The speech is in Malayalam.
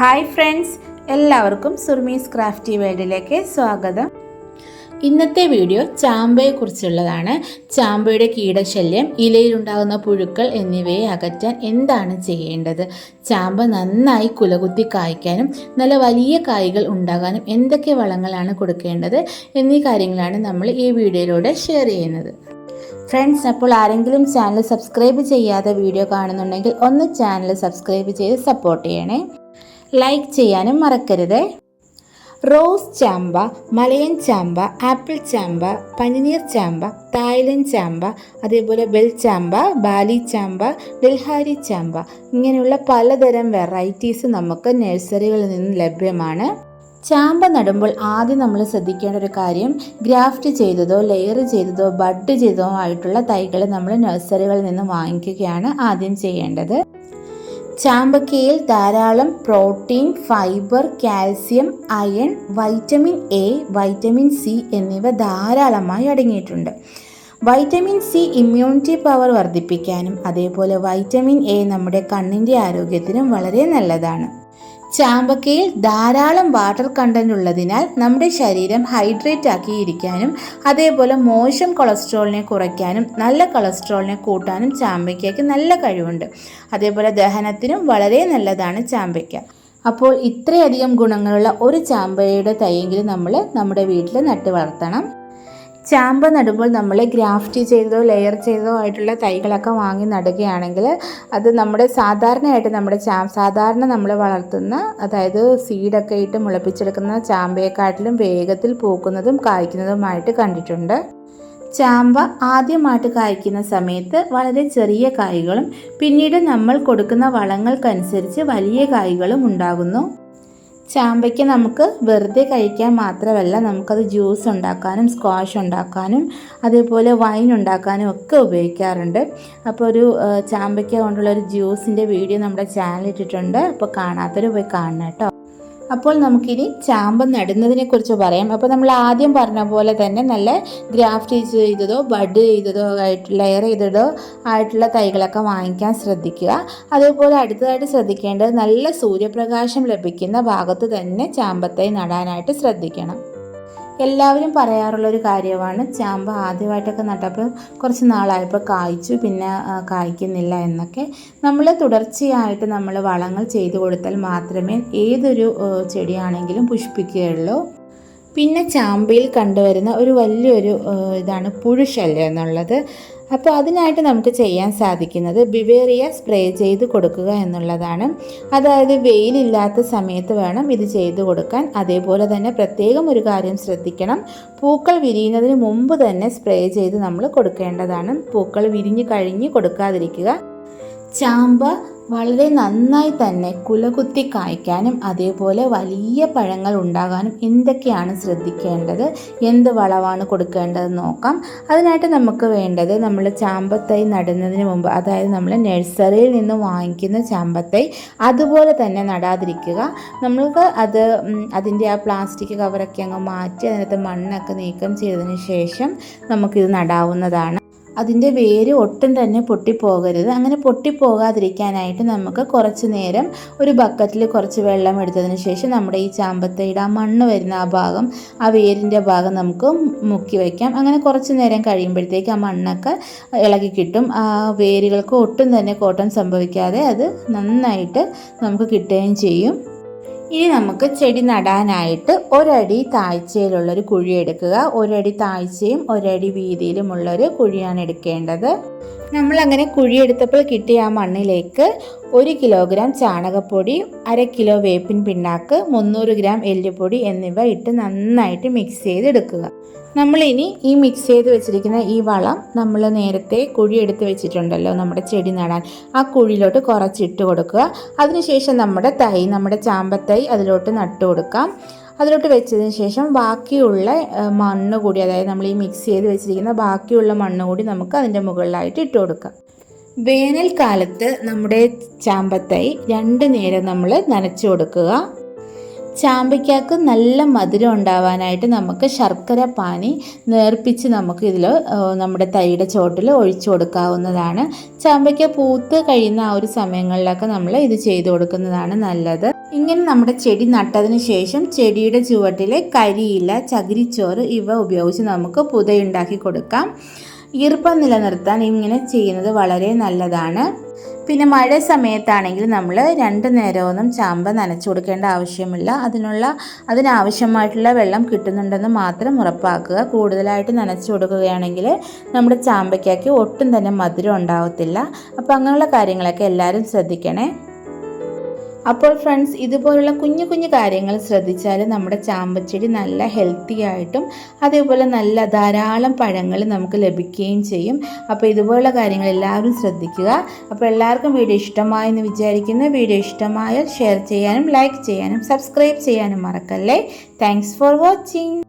ഹായ് ഫ്രണ്ട്സ് എല്ലാവർക്കും സുർമീസ് ക്രാഫ്റ്റി വേൾഡിലേക്ക് സ്വാഗതം. ഇന്നത്തെ വീഡിയോ ചാമ്പയെക്കുറിച്ചുള്ളതാണ്. ചാമ്പയുടെ കീടശല്യം ഇലയിലുണ്ടാകുന്ന പുഴുക്കൾ എന്നിവയെ അകറ്റാൻ എന്താണ് ചെയ്യേണ്ടത്? ചാമ്പ നന്നായി കുലകുത്തി കായ്ക്കാനും നല്ല വലിയ കായ്കൾ ഉണ്ടാകാനും എന്തൊക്കെ വളങ്ങളാണ് കൊടുക്കേണ്ടത് എന്നീ കാര്യങ്ങളാണ് നമ്മൾ ഈ വീഡിയോയിലൂടെ ഷെയർ ചെയ്യുന്നത്. ഫ്രണ്ട്സ് അപ്പോൾ ആരെങ്കിലും ചാനൽ സബ്സ്ക്രൈബ് ചെയ്യാതെ വീഡിയോ കാണുന്നുണ്ടെങ്കിൽ ഒന്ന് ചാനൽ സബ്സ്ക്രൈബ് ചെയ്ത് സപ്പോർട്ട് ചെയ്യണേ. ലൈക്ക് ചെയ്യാനും മറക്കരുത്. റോസ് ചാമ്പ മലയൻ ചാമ്പ ആപ്പിൾ ചാമ്പ പനിനീർ ചാമ്പ തായ്ലൻഡ് ചാമ്പ അതേപോലെ ബെൽ ചാമ്പ ബാലി ചാമ്പ ഡൽഹാരി ചാമ്പ ഇങ്ങനെയുള്ള പലതരം വെറൈറ്റീസ് നമുക്ക് നഴ്സറികളിൽ നിന്ന് ലഭ്യമാണ്. ചാമ്പ നടുമ്പോൾ ആദ്യം നമ്മൾ ശ്രദ്ധിക്കേണ്ട ഒരു കാര്യം ഗ്രാഫ്റ്റ് ചെയ്തതോ ലെയർ ചെയ്തതോ ബഡ് ചെയ്തതോ ആയിട്ടുള്ള തൈകൾ നമ്മൾ നഴ്സറികളിൽ നിന്ന് വാങ്ങിക്കുകയാണ് ആദ്യം ചെയ്യേണ്ടത്. ചാമ്പക്കയിൽ ധാരാളം protein fibre calcium iron vitamin A vitamin C എന്നിവ ധാരാളമായി അടങ്ങിയിട്ടുണ്ട്. വൈറ്റമിൻ സി ഇമ്മ്യൂണിറ്റി പവർ വർദ്ധിപ്പിക്കാനും അതേപോലെ വൈറ്റമിൻ എ നമ്മുടെ കണ്ണിന്റെ ആരോഗ്യത്തിനും വളരെ നല്ലതാണ്. ചാമ്പക്കയിൽ ധാരാളം വാട്ടർ കണ്ടന്റ് ഉള്ളതിനാൽ നമ്മുടെ ശരീരം ഹൈഡ്രേറ്റ് ആക്കിയിരിക്കാനും അതേപോലെ മോശം കൊളസ്ട്രോളിനെ കുറയ്ക്കാനും നല്ല കൊളസ്ട്രോളിനെ കൂട്ടാനും ചാമ്പയ്ക്കയ്ക്ക് നല്ല കഴിവുണ്ട്. അതേപോലെ ദഹനത്തിനും വളരെ നല്ലതാണ് ചാമ്പയ്ക്ക. അപ്പോൾ ഇത്രയധികം ഗുണങ്ങളുള്ള ഒരു ചാമ്പയുടെ തൈയെങ്കിലും നമ്മൾ നമ്മുടെ വീട്ടിൽ നട്ടു വളർത്തണം ചാമ്പ നടുമ്പോൾ നമ്മൾ ഗ്രാഫ്റ്റ് ചെയ്തോ ലെയർ ചെയ്തോ ആയിട്ടുള്ള തൈകളൊക്കെ വാങ്ങി നടുകയാണെങ്കിൽ അത് നമ്മുടെ സാധാരണയായിട്ട് നമ്മുടെ ചാ സാധാരണ നമ്മൾ വളർത്തുന്ന അതായത് സീഡൊക്കെ ഇട്ട് മുളപ്പിച്ചെടുക്കുന്ന ചാമ്പയെക്കാട്ടിലും വേഗത്തിൽ പൂക്കുന്നതും കായ്ക്കുന്നതുമായിട്ട് കണ്ടിട്ടുണ്ട്. ചാമ്പ ആദ്യമായിട്ട് കായ്ക്കുന്ന സമയത്ത് വളരെ ചെറിയ കായ്കളും പിന്നീട് നമ്മൾ കൊടുക്കുന്ന വളങ്ങൾക്കനുസരിച്ച് വലിയ കായ്കളും ഉണ്ടാകുന്നു. ചാമ്പയ്ക്ക് നമുക്ക് വെറുതെ കഴിക്കാൻ മാത്രമല്ല നമുക്കത് ജ്യൂസ് ഉണ്ടാക്കാനും സ്ക്വാഷ് ഉണ്ടാക്കാനും അതേപോലെ വൈൻ ഉണ്ടാക്കാനും ഒക്കെ ഉപയോഗിക്കാറുണ്ട്. അപ്പോൾ ഒരു ചാമ്പയ്ക്ക കൊണ്ടുള്ള ഒരു ജ്യൂസിന്റെ വീഡിയോ നമ്മുടെ ചാനലിൽ ഇട്ടിട്ടുണ്ട്. അപ്പോൾ കാണാത്തവർ പോയി കാണണം കേട്ടോ. അപ്പോൾ നമുക്കിനി ചാമ്പ നടുന്നതിനെ കുറിച്ച് പറയാം. അപ്പോൾ നമ്മൾ ആദ്യം പറഞ്ഞ പോലെ തന്നെ നല്ല ഗ്രാഫ്റ്റ് ചെയ്തതോ ബഡ് ചെയ്തതോ ആയിട്ട് ലെയർ ചെയ്തതോ ആയിട്ടുള്ള തൈകളൊക്കെ വാങ്ങിക്കാൻ ശ്രദ്ധിക്കുക. അതേപോലെ അടുത്തതായിട്ട് ശ്രദ്ധിക്കേണ്ടത് നല്ല സൂര്യപ്രകാശം ലഭിക്കുന്ന ഭാഗത്ത് തന്നെ ചാമ്പത്തൈ നടാനായിട്ട് ശ്രദ്ധിക്കണം. എല്ലാവരും പറയാറുള്ള ഒരു കാര്യമാണ്. ചാമ്പ ആദ്യമായിട്ടൊക്കെ നട്ടപ്പോൾ കുറച്ച് നാളായപ്പോൾ കായ്ച്ചു. പിന്നെ കായ്ക്കുന്നില്ല എന്നൊക്കെ. നമ്മൾ തുടർച്ചയായിട്ട് നമ്മൾ വളങ്ങൾ ചെയ്തു കൊടുത്താൽ മാത്രമേ ഏതൊരു ചെടിയാണെങ്കിലും പുഷ്പിക്കുകയുള്ളൂ. പിന്നെ ചാമ്പയിൽ കണ്ടുവരുന്ന ഒരു വലിയൊരു ഇതാണ് പുഴുശല്യം എന്നുള്ളത്. അപ്പോൾ അതിനായിട്ട് നമുക്ക് ചെയ്യാൻ സാധിക്കുന്നത് ബിവേറിയ സ്പ്രേ ചെയ്ത് കൊടുക്കുക എന്നുള്ളതാണ്. അതായത് വെയിലില്ലാത്ത സമയത്ത് വേണം ഇത് ചെയ്തു കൊടുക്കാൻ. അതേപോലെ തന്നെ പ്രത്യേകം ഒരു കാര്യം ശ്രദ്ധിക്കണം. പൂക്കൾ വിരിയുന്നതിന് മുമ്പ് തന്നെ സ്പ്രേ ചെയ്ത് നമ്മൾ കൊടുക്കേണ്ടതാണ്. പൂക്കൾ വിരിഞ്ഞ് കഴിഞ്ഞ് കൊടുക്കാതിരിക്കുക. ചാമ്പ വളരെ നന്നായി തന്നെ കുലകുത്തി കായ്ക്കാനും അതേപോലെ വലിയ പഴങ്ങൾ ഉണ്ടാകാനും എന്തൊക്കെയാണ് ശ്രദ്ധിക്കേണ്ടത്? എന്ത് വളമാണ് കൊടുക്കേണ്ടത് നോക്കാം. അതിനായിട്ട് നമുക്ക് വേണ്ടത് നമ്മൾ ചാമ്പത്തൈ നടുന്നതിന് മുമ്പ് അതായത് നമ്മൾ നഴ്സറിയിൽ നിന്ന് വാങ്ങിക്കുന്ന ചാമ്പത്തൈ അതുപോലെ തന്നെ നടാതിരിക്കുക. നമ്മൾക്ക് അത് അതിന്റെ ആ പ്ലാസ്റ്റിക് കവറൊക്കെ അങ്ങ് മാറ്റി അതിനകത്ത് മണ്ണൊക്കെ നീക്കം ചെയ്തതിന് ശേഷം നമുക്കിത് നടാവുന്നതാണ്. അതിന്റെ വേര് ഒട്ടും തന്നെ പൊട്ടിപ്പോകരുത്. അങ്ങനെ പൊട്ടിപ്പോകാതിരിക്കാനായിട്ട് നമുക്ക് കുറച്ച് നേരം ഒരു ബക്കറ്റിൽ കുറച്ച് വെള്ളം എടുത്തതിന് ശേഷം നമ്മുടെ ഈ ചാമ്പത്തയുടെ ആ മണ്ണ് വരുന്ന ആ ഭാഗം ആ വേരിന്റെ ഭാഗം നമുക്ക് മുക്കി വയ്ക്കാം. അങ്ങനെ കുറച്ച് നേരം കഴിയുമ്പോഴത്തേക്ക് ആ മണ്ണൊക്കെ ഇളകി കിട്ടും. ആ വേരുകൾക്ക് ഒട്ടും തന്നെ കോട്ടം സംഭവിക്കാതെ അത് നന്നായിട്ട് നമുക്ക് കിട്ടുകയും ചെയ്യും. ഇനി നമുക്ക് ചെടി നടാനായിട്ട് ഒരടി താഴ്ചയിലുള്ളൊരു കുഴി എടുക്കുക. ഒരടി താഴ്ചയും ഒരടി വീതിയിലുമുള്ളൊരു കുഴിയാണ് എടുക്കേണ്ടത്. നമ്മൾ അങ്ങനെ കുഴിയെടുത്തപ്പോൾ കിട്ടിയ ആ മണ്ണിലേക്ക് ഒരു കിലോഗ്രാം ചാണകപ്പൊടി അര കിലോ വേപ്പിൻ പിണ്ണാക്ക് മുന്നൂറ് ഗ്രാം എല്ലുപൊടി എന്നിവ ഇട്ട് നന്നായിട്ട് മിക്സ് ചെയ്തെടുക്കുക. നമ്മളിനി ഈ മിക്സ് ചെയ്ത് വെച്ചിരിക്കുന്ന ഈ വളം നമ്മൾ നേരത്തെ കുഴി എടുത്ത് വെച്ചിട്ടുണ്ടല്ലോ നമ്മുടെ ചെടി നടാൻ. ആ കുഴിയിലോട്ട് കുറച്ചിട്ട് കൊടുക്കുക. അതിനുശേഷം നമ്മുടെ തൈ നമ്മുടെ ചാമ്പത്തൈ അതിലോട്ട് നട്ടു കൊടുക്കാം അതിലോട്ട് വെച്ചതിന് ശേഷം ബാക്കിയുള്ള മണ്ണ് കൂടി അതായത് നമ്മൾ ഈ മിക്സ് ചെയ്ത് വെച്ചിരിക്കുന്ന ബാക്കിയുള്ള മണ്ണ് കൂടി നമുക്ക് അതിന്റെ മുകളിലായിട്ട് ഇട്ട് കൊടുക്കാം. വേനൽക്കാലത്ത് നമ്മുടെ ചാമ്പത്തൈ രണ്ട് നേരം നമ്മൾ നനച്ചു കൊടുക്കുക. ചാമ്പയ്ക്കാക്ക് നല്ല മധുരം ഉണ്ടാവാനായിട്ട് നമുക്ക് ശർക്കര പാനി നേർപ്പിച്ച് നമുക്ക് ഇതിൽ നമ്മുടെ തൈയുടെ ചോട്ടിൽ ഒഴിച്ചു കൊടുക്കാവുന്നതാണ്. ചാമ്പയ്ക്ക പൂത്ത് കഴിയുന്ന ആ ഒരു സമയങ്ങളിലൊക്കെ നമ്മൾ ഇത് ചെയ്തു കൊടുക്കുന്നതാണ് നല്ലത്. ഇങ്ങനെ നമ്മുടെ ചെടി നട്ടതിന് ശേഷം ചെടിയുടെ ചുവട്ടിലെ കരിയില ചകിരിച്ചോറ് ഇവ ഉപയോഗിച്ച് നമുക്ക് പുതയുണ്ടാക്കി കൊടുക്കാം. ഈർപ്പം നിലനിർത്താൻ ഇങ്ങനെ ചെയ്യുന്നത് വളരെ നല്ലതാണ്. പിന്നെ മഴ സമയത്താണെങ്കിൽ നമ്മൾ രണ്ട് നേരമൊന്നും ചാമ്പ നനച്ചു കൊടുക്കേണ്ട ആവശ്യമില്ല. അതിനുള്ള അതിനാവശ്യമായിട്ടുള്ള വെള്ളം കിട്ടുന്നുണ്ടെന്ന് മാത്രം ഉറപ്പാക്കുക. കൂടുതലായിട്ട് നനച്ചു കൊടുക്കുകയാണെങ്കിൽ നമ്മുടെ ചാമ്പയ്ക്കാക്ക് ഒട്ടും തന്നെ മധുരം ഉണ്ടാവത്തില്ല. അപ്പോൾ അങ്ങനെയുള്ള കാര്യങ്ങളൊക്കെ എല്ലാവരും ശ്രദ്ധിക്കണേ. അപ്പോൾ ഫ്രണ്ട്സ് ഇതുപോലുള്ള കുഞ്ഞു കുഞ്ഞു കാര്യങ്ങൾ ശ്രദ്ധിച്ചാൽ നമ്മുടെ ചാമ്പച്ചെടി നല്ല ഹെൽത്തി ആയിട്ടും അതേപോലെ നല്ല ധാരാളം പഴങ്ങൾ നമുക്ക് ലഭിക്കുകയും ചെയ്യും. അപ്പോൾ ഇതുപോലുള്ള കാര്യങ്ങൾ എല്ലാവരും ശ്രദ്ധിക്കുക. അപ്പോൾ എല്ലാവർക്കും വീഡിയോ ഇഷ്ടമായെന്ന് വിചാരിക്കുന്നു. വീഡിയോ ഇഷ്ടമായാൽ ഷെയർ ചെയ്യാനും ലൈക്ക് ചെയ്യാനും സബ്സ്ക്രൈബ് ചെയ്യാനും മറക്കല്ലേ. Thanks for watching